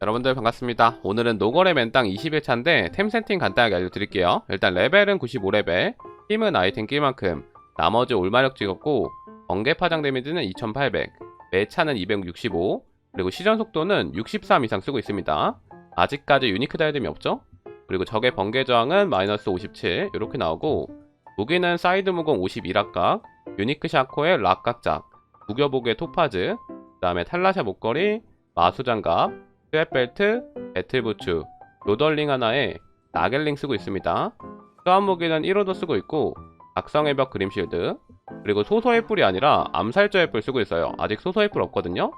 여러분들 반갑습니다. 오늘은 노걸의 맨땅 21차인데 템 세팅 간단하게 알려드릴게요. 일단 레벨은 95레벨, 힘은 아이템 끼만큼, 나머지 올마력 찍었고 번개 파장 데미지는 2800, 매차는 265, 그리고 시전 속도는 63 이상 쓰고 있습니다. 아직까지 유니크 다이듬이 없죠? 그리고 적의 번개 저항은 마이너스 57 이렇게 나오고 무기는 사이드 무공 51합각, 유니크 샤코의 락각작, 무겨복의 토파즈, 그 다음에 탈라샤 목걸이, 마수장갑, 스웨벨트, 배틀부츠, 로덜링 하나에 나겔링 쓰고 있습니다. 수압 무기는 1호도 쓰고 있고 각성의 벽 그림실드 그리고 소소의 뿔이 아니라 암살자의 뿔 쓰고 있어요. 아직 소소의 뿔 없거든요.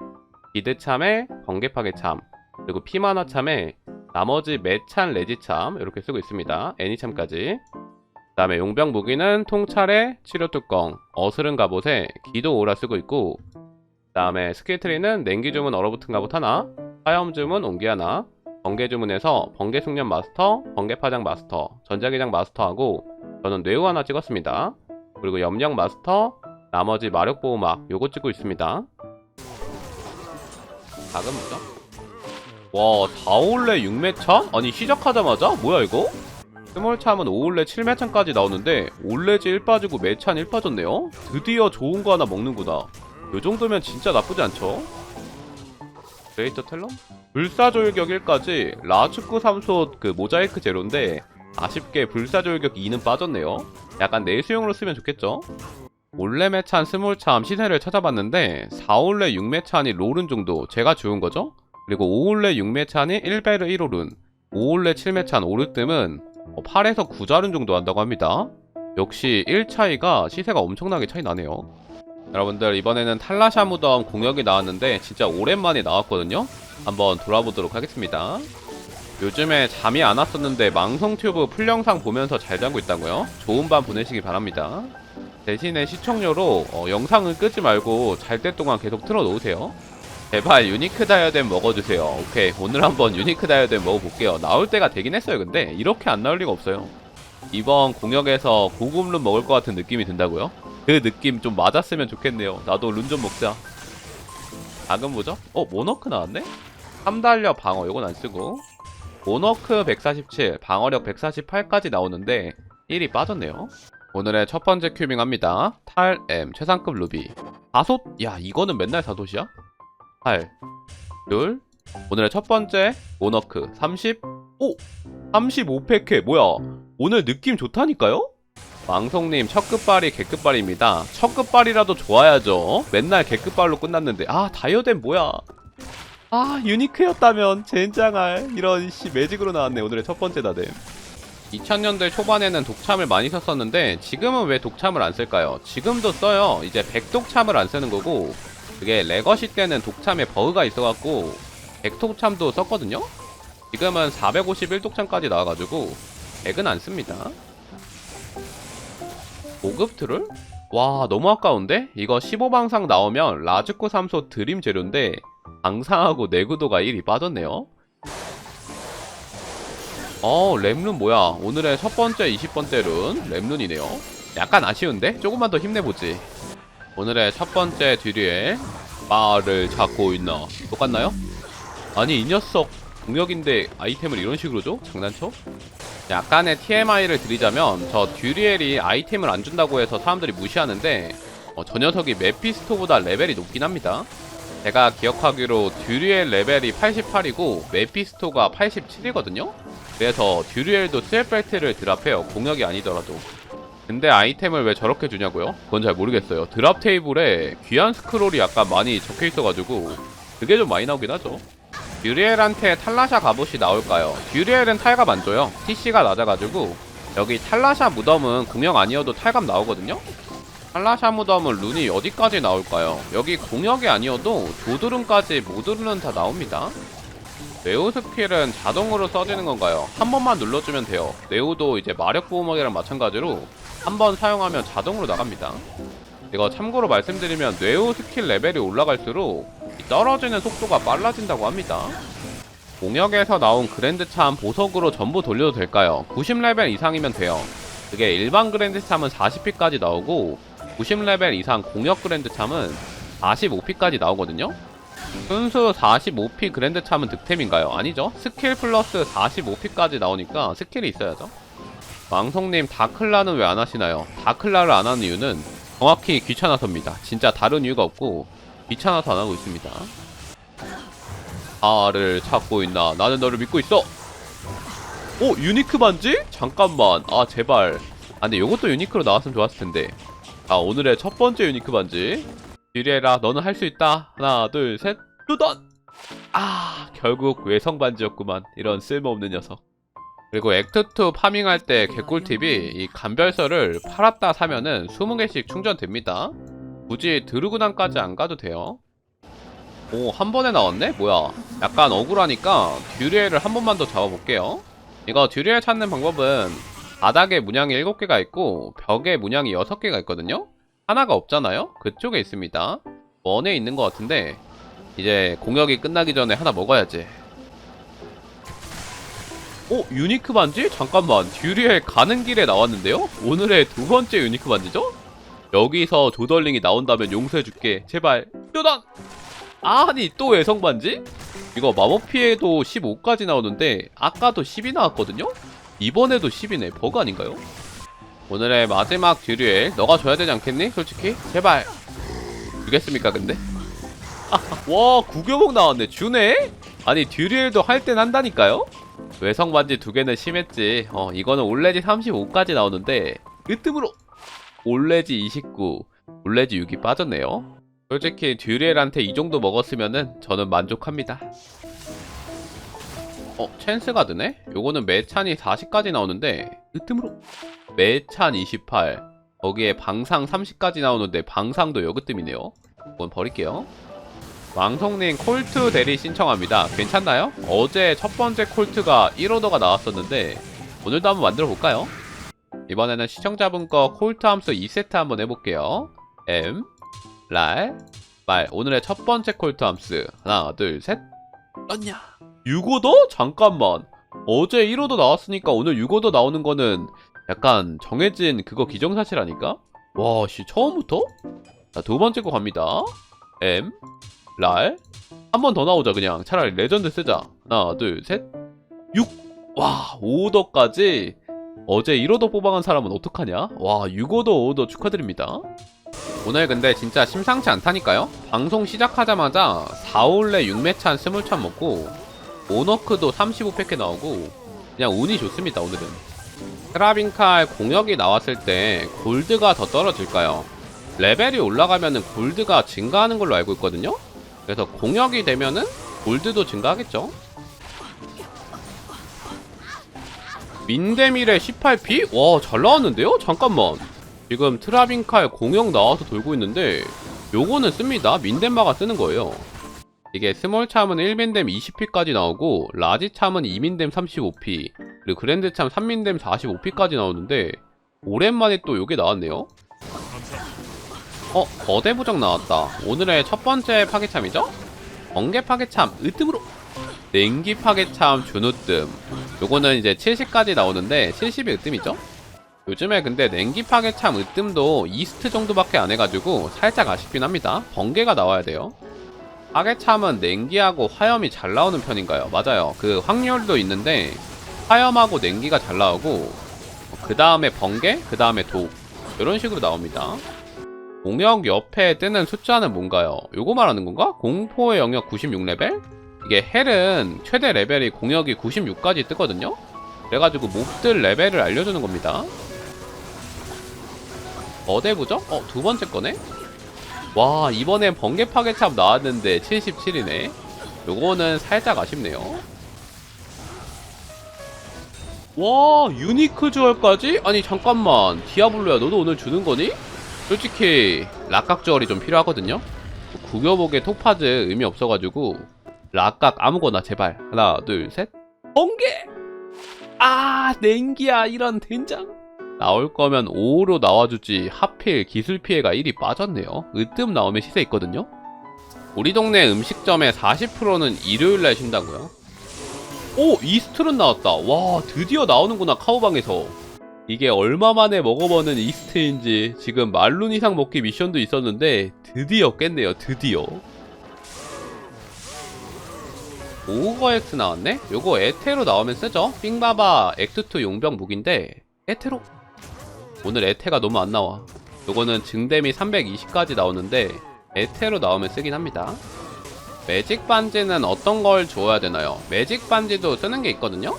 비드참에 번개파괴 참 그리고 피마나 참에 나머지 매찬 레지참 이렇게 쓰고 있습니다. 애니참까지 그 다음에 용병 무기는 통찰에 치료뚜껑 어스른 갑옷에 기도 오라 쓰고 있고 그 다음에 스킬 트리는 냉기 주문 얼어붙은 갑옷 하나 화염 주문 옹기 하나 번개 주문에서 번개 숙련 마스터 번개 파장 마스터 전자기장 마스터하고 저는 뇌우 하나 찍었습니다 그리고 염력 마스터 나머지 마력 보호막 요거 찍고 있습니다 작은 무죠? 와 다올레 6매차? 아니 시작하자마자? 뭐야 이거? 스몰 참은 5올레 7매찬까지 나오는데 올레지 1 빠지고 매찬 1 빠졌네요? 드디어 좋은 거 하나 먹는구나 요 정도면 진짜 나쁘지 않죠? 그레이터 텔럼? 불사조일격 1까지 라축구 3소 그 모자이크 제로인데 아쉽게 불사조일격 2는 빠졌네요 약간 내수용으로 쓰면 좋겠죠? 올레 매찬 스몰참 시세를 찾아봤는데 4올레 6매찬이 롤은 정도 제가 주운 거죠? 그리고 5올레 6매찬이 1베르 1홀은 5올레 7매찬 오르뜸은 8에서 9자른 정도 한다고 합니다. 역시 1차이가 시세가 엄청나게 차이 나네요. 여러분들 이번에는 탈라샤 무덤 공역이 나왔는데 진짜 오랜만에 나왔거든요. 한번 돌아보도록 하겠습니다. 요즘에 잠이 안 왔었는데 망성튜브 풀영상 보면서 잘 자고 있다고요? 좋은 밤 보내시기 바랍니다. 대신에 시청료로 어, 영상을 끄지 말고 잘 때 동안 계속 틀어 놓으세요. 제발 유니크 다이아덴 먹어주세요. 오케이 오늘 한번 유니크 다이아덴 먹어볼게요. 나올 때가 되긴 했어요. 근데 이렇게 안 나올 리가 없어요. 이번 공역에서 고급 룬 먹을 것 같은 느낌이 든다고요? 그 느낌 좀 맞았으면 좋겠네요. 나도 룬 좀 먹자. 작은 뭐죠? 어 모너크 나왔네? 3달려 방어 요건 안 쓰고 모너크 147 방어력 148까지 나오는데 1이 빠졌네요. 오늘의 첫 번째 큐빙 합니다. 탈 M 최상급 루비. 다섯? 야 이거는 맨날 사도시야? 8 둘 오늘의 첫 번째 모너크 30 오! 35팩해 뭐야 오늘 느낌 좋다니까요? 왕송님 첫 끝발이 개끝발입니다 첫 끝발이라도 좋아야죠 맨날 개끝발로 끝났는데 아 다이어덴 뭐야 아 유니크였다면 젠장할 이런 씨 매직으로 나왔네 오늘의 첫 번째 다댐 2000년대 초반에는 독참을 많이 썼었는데 지금은 왜 독참을 안 쓸까요? 지금도 써요 이제 백독참을 안 쓰는 거고 그게 레거시 때는 독참에 버그가 있어갖고 백독참도 썼거든요? 지금은 451독참까지 나와가지고 백은 안 씁니다. 고급 트롤? 와 너무 아까운데? 이거 15방상 나오면 라즈코 3소 드림 재료인데 방상하고 내구도가 1이 빠졌네요. 어 램룬 뭐야 오늘의 첫 번째 20번째 룬 램룬이네요. 약간 아쉬운데? 조금만 더 힘내보지. 오늘의 첫 번째 뒤리에 말을 잡고 있나 똑같나요? 아니 이 녀석 공격인데 아이템을 이런 식으로 줘? 장난쳐? 약간의 TMI를 드리자면 저 듀리엘이 아이템을 안 준다고 해서 사람들이 무시하는데 어, 저 녀석이 메피스토보다 레벨이 높긴 합니다 제가 기억하기로 듀리엘 레벨이 88이고 메피스토가 87이거든요? 그래서 듀리엘도 스웨벨트를 드랍해요 공격이 아니더라도 근데 아이템을 왜 저렇게 주냐고요? 그건 잘 모르겠어요. 드랍 테이블에 귀한 스크롤이 약간 많이 적혀 있어가지고 그게 좀 많이 나오긴 하죠. 듀리엘한테 탈라샤 갑옷이 나올까요? 듀리엘은 탈갑 안 줘요. TC가 낮아가지고 여기 탈라샤 무덤은 공격 아니어도 탈갑 나오거든요? 탈라샤 무덤은 룬이 어디까지 나올까요? 여기 공격이 아니어도 조드룬까지 모두 룬은 다 나옵니다. 네오 스킬은 자동으로 써지는 건가요? 한 번만 눌러주면 돼요. 네오도 이제 마력 보호막이랑 마찬가지로 한 번 사용하면 자동으로 나갑니다. 이거 참고로 말씀드리면 뇌우 스킬 레벨이 올라갈수록 이 떨어지는 속도가 빨라진다고 합니다. 공역에서 나온 그랜드참 보석으로 전부 돌려도 될까요? 90레벨 이상이면 돼요. 그게 일반 그랜드참은 40피까지 나오고 90레벨 이상 공역 그랜드참은 45피까지 나오거든요. 순수 45P 그랜드 참은 득템인가요? 아니죠. 스킬 플러스 45P까지 나오니까 스킬이 있어야죠. 왕성님 다클라는 왜 안 하시나요? 다클라를 안 하는 이유는 정확히 귀찮아서입니다. 진짜 다른 이유가 없고 귀찮아서 안 하고 있습니다. 아를 찾고 있나? 나는 너를 믿고 있어. 오 유니크 반지? 잠깐만. 아 제발. 아 근데 요것도 유니크로 나왔으면 좋았을 텐데. 아 오늘의 첫 번째 유니크 반지. 유리해라 너는 할 수 있다. 하나 둘 셋. 뚜던. 아 결국 외성 반지였구만. 이런 쓸모없는 녀석. 그리고 액트2 파밍할 때 개꿀팁이 이 간별서를 팔았다 사면은 20개씩 충전됩니다. 굳이 드루그단까지 안 가도 돼요. 오, 한 번에 나왔네? 뭐야. 약간 억울하니까 듀리엘을 한 번만 더 잡아볼게요. 이거 듀리엘 찾는 방법은 바닥에 문양이 7개가 있고 벽에 문양이 6개가 있거든요? 하나가 없잖아요? 그쪽에 있습니다. 원에 있는 것 같은데 이제 공격이 끝나기 전에 하나 먹어야지. 오 유니크 반지? 잠깐만 듀리엘 가는 길에 나왔는데요? 오늘의 두 번째 유니크 반지죠? 여기서 조덜링이 나온다면 용서해줄게 제발 뾰단! 아니 또 외성 반지? 이거 마법 피해도 15까지 나오는데 아까도 10이 나왔거든요? 이번에도 10이네 버그 아닌가요? 오늘의 마지막 듀리엘 너가 줘야 되지 않겠니? 솔직히? 제발 주겠습니까 근데? 와 구교복 나왔네 주네? 아니 듀리엘도 할 땐 한다니까요? 외성 반지 두 개는 심했지. 어, 이거는 올레지 35까지 나오는데 으뜸으로 올레지 29, 올레지 6이 빠졌네요. 솔직히 듀리엘한테 이 정도 먹었으면은 저는 만족합니다. 어, 찬스 가 드네? 요거는 매찬이 40까지 나오는데 으뜸으로 매찬 28, 거기에 방상 30까지 나오는데 방상도 여그뜸이네요. 이건 버릴게요. 왕성님 콜트 대리 신청합니다. 괜찮나요? 어제 첫 번째 콜트가 1오더가 나왔었는데 오늘도 한번 만들어 볼까요? 이번에는 시청자분 거 콜트 함수 2세트 한번 해볼게요. M, 랄, 말. 오늘의 첫 번째 콜트 함수 하나, 둘, 셋. 떴냐? 6오더? 잠깐만. 어제 1오더 나왔으니까 오늘 6오더 나오는 거는 약간 정해진 그거 기정사실 아닐까? 와, 씨 처음부터? 자, 두 번째 거 갑니다. M, 랄. 한 번 더 나오자 그냥. 차라리 레전드 쓰자. 하나, 둘, 셋. 6. 와, 5오더까지. 어제 1오더 뽑아간 사람은 어떡하냐? 와, 6오더, 5오더 축하드립니다. 오늘 근데 진짜 심상치 않다니까요? 방송 시작하자마자 4올레 6매찬 20찬 먹고 오너크도 35팩에 나오고 그냥 운이 좋습니다 오늘은 트라빈칼 공역이 나왔을 때 골드가 더 떨어질까요? 레벨이 올라가면은 골드가 증가하는 걸로 알고 있거든요? 그래서 공역이 되면은 골드도 증가하겠죠? 민데밀의 18P? 와, 잘 나왔는데요? 잠깐만. 지금 트라빈칼 공역 나와서 돌고 있는데 요거는 씁니다. 민덴마가 쓰는 거예요. 이게 스몰 참은 1민댐 20P까지 나오고 라지 참은 2민댐 35P 그리고 그랜드 참 3민댐 45P까지 나오는데 오랜만에 또 요게 나왔네요. 어, 거대 부적 나왔다. 오늘의 첫 번째 파괴참이죠? 번개 파괴참 으뜸으로 냉기 파괴참 준우뜸 요거는 이제 70까지 나오는데 70이 으뜸이죠? 요즘에 근데 냉기 파괴참 으뜸도 이스트 정도밖에 안 해가지고 살짝 아쉽긴 합니다. 번개가 나와야 돼요. 파괴참은 냉기하고 화염이 잘 나오는 편인가요? 맞아요. 그 확률도 있는데 화염하고 냉기가 잘 나오고 그 다음에 번개, 그 다음에 독 이런 식으로 나옵니다. 공역 옆에 뜨는 숫자는 뭔가요? 요거 말하는 건가? 공포의 영역 96레벨? 이게 헬은 최대 레벨이 공역이 96까지 뜨거든요? 그래가지고 몹들 레벨을 알려주는 겁니다. 어대부죠? 어, 두 번째 거네? 와, 이번엔 번개 파괴참 나왔는데 77이네. 요거는 살짝 아쉽네요. 와, 유니크 주얼까지? 아니, 잠깐만. 디아블로야, 너도 오늘 주는 거니? 솔직히, 락각 주얼이 좀 필요하거든요? 구겨보게 톡파즈 의미 없어가지고, 락각 아무거나 제발. 하나, 둘, 셋. 번개! 아, 냉기야, 이런 된장. 나올 거면 5로 나와주지 하필 기술 피해가 1이 빠졌네요. 으뜸 나오면 시세 있거든요. 우리 동네 음식점의 40%는 일요일날 쉰다고요. 오 이스트론 나왔다. 와 드디어 나오는구나 카우방에서. 이게 얼마 만에 먹어보는 이스트인지 지금 말룬 이상 먹기 미션도 있었는데 드디어 깼네요. 드디어. 오거 X 나왔네? 요거 에테로 나오면 쓰죠? 삥바바 X2 용병 무기인데 에테로? 오늘 에테가 너무 안 나와. 요거는 증댐이 320까지 나오는데 에테로 나오면 쓰긴 합니다. 매직 반지는 어떤 걸 줘야 되나요? 매직 반지도 쓰는 게 있거든요?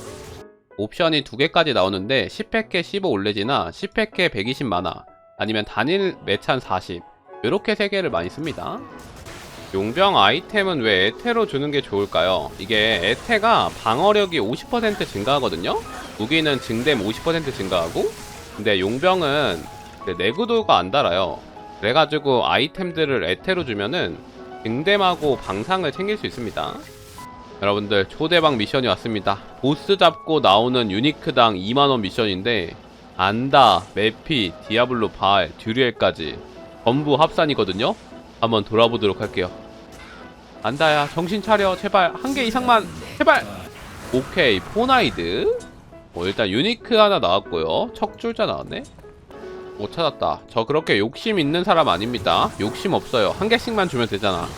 옵션이 두 개까지 나오는데 10팩에 15 올레지나 10팩에 120 만화 아니면 단일 매찬 40 이렇게 세 개를 많이 씁니다 용병 아이템은 왜 에테로 주는 게 좋을까요? 이게 에테가 방어력이 50% 증가하거든요? 무기는 증댐 50% 증가하고 근데 용병은 그 내구도가 안 달아요 그래가지고 아이템들을 에테로 주면은 증댐하고 방상을 챙길 수 있습니다 여러분들 초대박 미션이 왔습니다 보스 잡고 나오는 유니크당 2만원 미션인데 안다, 메피, 디아블로 발, 듀리엘까지 전부 합산이거든요 한번 돌아보도록 할게요. 안다야 정신 차려. 제발 한 개 이상만. 제발! 오케이 포나이드. 뭐 일단 유니크 하나 나왔고요. 척줄자 나왔네. 못 찾았다. 저 그렇게 욕심 있는 사람 아닙니다. 욕심 없어요. 한 개씩만 주면 되잖아.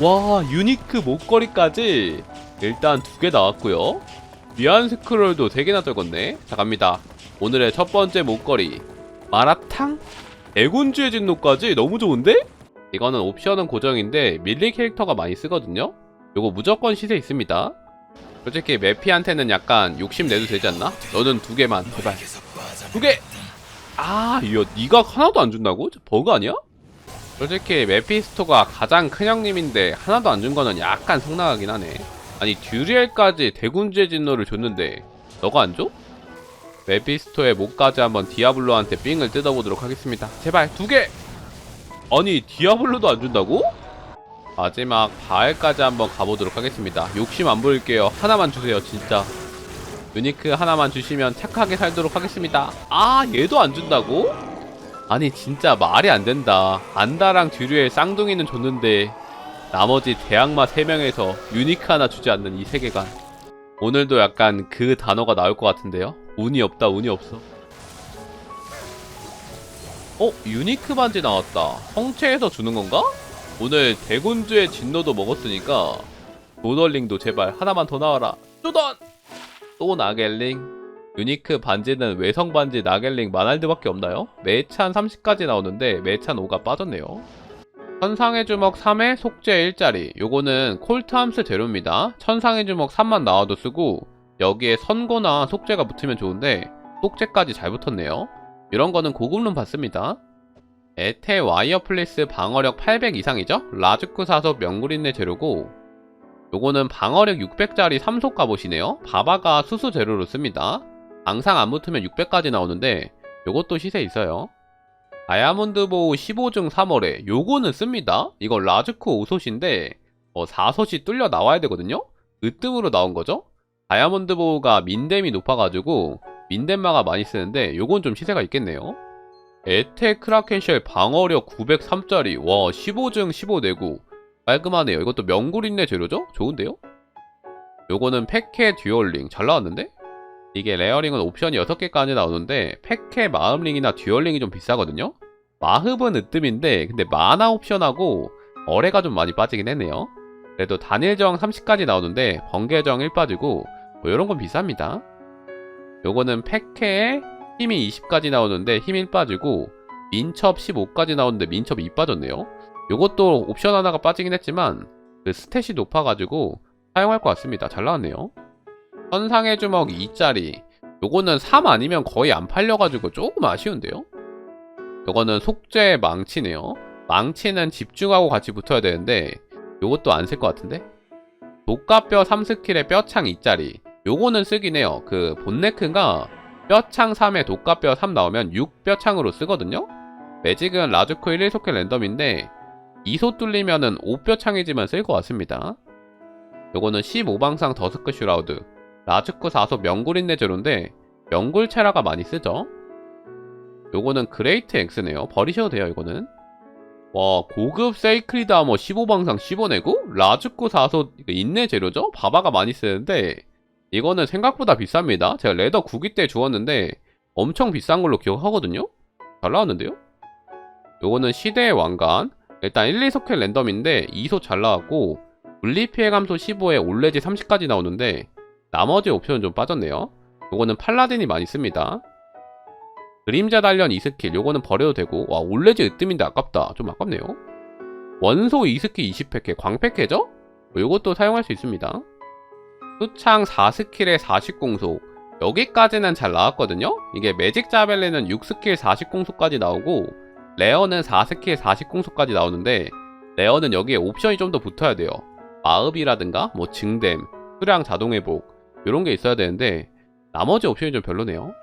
와 유니크 목걸이까지. 일단 두 개 나왔고요. 위안 스크롤도 세 개나 떨궜네. 자 갑니다. 오늘의 첫 번째 목걸이. 마라탕 애군주의 진노까지 너무 좋은데? 이거는 옵션은 고정인데 밀리 캐릭터가 많이 쓰거든요 요거 무조건 시세 있습니다 솔직히 매피한테는 약간 욕심 내도 되지 않나? 너는 두 개만 제발 두 개! 아 이거 니가 하나도 안 준다고? 저 버그 아니야? 솔직히 메피스토가 가장 큰 형님인데 하나도 안 준 거는 약간 성나가긴 하네 아니 듀리엘까지 대군주의 진노를 줬는데 너가 안 줘? 메피스토의 목까지 한번 디아블로한테 삥을 뜯어보도록 하겠습니다. 제발 두 개! 아니 디아블로도 안 준다고? 마지막 바알까지 한번 가보도록 하겠습니다. 욕심 안 부릴게요. 하나만 주세요 진짜. 유니크 하나만 주시면 착하게 살도록 하겠습니다. 아 얘도 안 준다고? 아니 진짜 말이 안 된다. 안다랑 듀류의 쌍둥이는 줬는데 나머지 대악마 3명에서 유니크 하나 주지 않는 이 세계관 오늘도 약간 그 단어가 나올 것 같은데요 운이 없다 운이 없어 어? 유니크 반지 나왔다 성체에서 주는 건가? 오늘 대군주의 진노도 먹었으니까 도널링도 제발 하나만 더 나와라 쪼던! 또 나겔링 유니크 반지는 외성 반지 나겔링 마날드밖에 없나요? 매찬 30까지 나오는데 매찬 5가 빠졌네요 천상의 주먹 3에 속죄 1짜리. 요거는 콜트함스 재료입니다. 천상의 주먹 3만 나와도 쓰고 여기에 선고나 속죄가 붙으면 좋은데 속죄까지 잘 붙었네요. 이런 거는 고급룸 받습니다. 에테 와이어 플리스 방어력 800 이상이죠? 라즈쿠 사속 명구린내 재료고 요거는 방어력 600짜리 3속 갑옷이네요. 바바가 수수 재료로 씁니다. 항상 안 붙으면 600까지 나오는데 요것도 시세 있어요 다이아몬드 보우 15중 3월에 요거는 씁니다. 이거 라즈쿠 5솥인데 어, 4솥이 뚫려 나와야 되거든요? 으뜸으로 나온 거죠? 다이아몬드 보우가 민댐이 높아가지고 민댐마가 많이 쓰는데 요건 좀 시세가 있겠네요. 에테 크라켄쉘 방어력 903짜리. 와 15중 15 내구. 깔끔하네요. 이것도 명굴인내 재료죠? 좋은데요? 요거는 팩케 듀얼링. 잘 나왔는데? 이게 레어링은 옵션이 6개까지 나오는데 팩케 마음링이나 듀얼링이 좀 비싸거든요? 마흡은 으뜸인데 근데 마나 옵션하고 어뢰가 좀 많이 빠지긴 했네요. 그래도 단일정 30까지 나오는데 번개정 1 빠지고 뭐 이런 건 비쌉니다. 요거는 팩케에 힘이 20까지 나오는데 힘 1 빠지고 민첩 15까지 나오는데 민첩 2 빠졌네요. 요것도 옵션 하나가 빠지긴 했지만 그 스탯이 높아가지고 사용할 것 같습니다. 잘 나왔네요 선상의 주먹 2짜리. 요거는 3 아니면 거의 안 팔려가지고 조금 아쉬운데요? 요거는 속죄 망치네요. 망치는 집중하고 같이 붙어야 되는데 요것도 안 쓸 것 같은데? 독가뼈 3스킬에 뼈창 2짜리. 요거는 쓰긴 해요. 그 본네크가? 뼈창 3에 독가뼈 3 나오면 6뼈창으로 쓰거든요? 매직은 라즈코 1 1소켓 랜덤인데 2소 뚫리면은 5뼈창이지만 쓸 것 같습니다. 요거는 15방상 더스크 슈라우드 라즈쿠 4소 명굴인내 제로인데 명굴 체라가 많이 쓰죠 요거는 그레이트 X네요 버리셔도 돼요 이거는 와 고급 세이크리드 아머 15방상 15내구? 라즈쿠 4소 인내 재료죠? 바바가 많이 쓰는데 이거는 생각보다 비쌉니다 제가 레더 9기 때 주었는데 엄청 비싼 걸로 기억하거든요? 잘 나왔는데요? 요거는 시대의 왕관 일단 1, 2소켓 랜덤인데 2소 잘 나왔고 물리 피해 감소 15에 올레지 30까지 나오는데 나머지 옵션은 좀 빠졌네요. 요거는 팔라딘이 많이 씁니다. 그림자 단련 2스킬 요거는 버려도 되고 와 올레지 으뜸인데 아깝다. 좀 아깝네요. 원소 2스킬 20팩해 광팩해죠? 요것도 사용할 수 있습니다. 수창 4스킬에 40공속 여기까지는 잘 나왔거든요? 이게 매직 자벨레는 6스킬 40공속까지 나오고 레어는 4스킬 40공속까지 나오는데 레어는 여기에 옵션이 좀 더 붙어야 돼요. 마읍이라든가 뭐 증댐, 수량 자동 회복 이런 게 있어야 되는데 나머지 옵션이 좀 별로네요.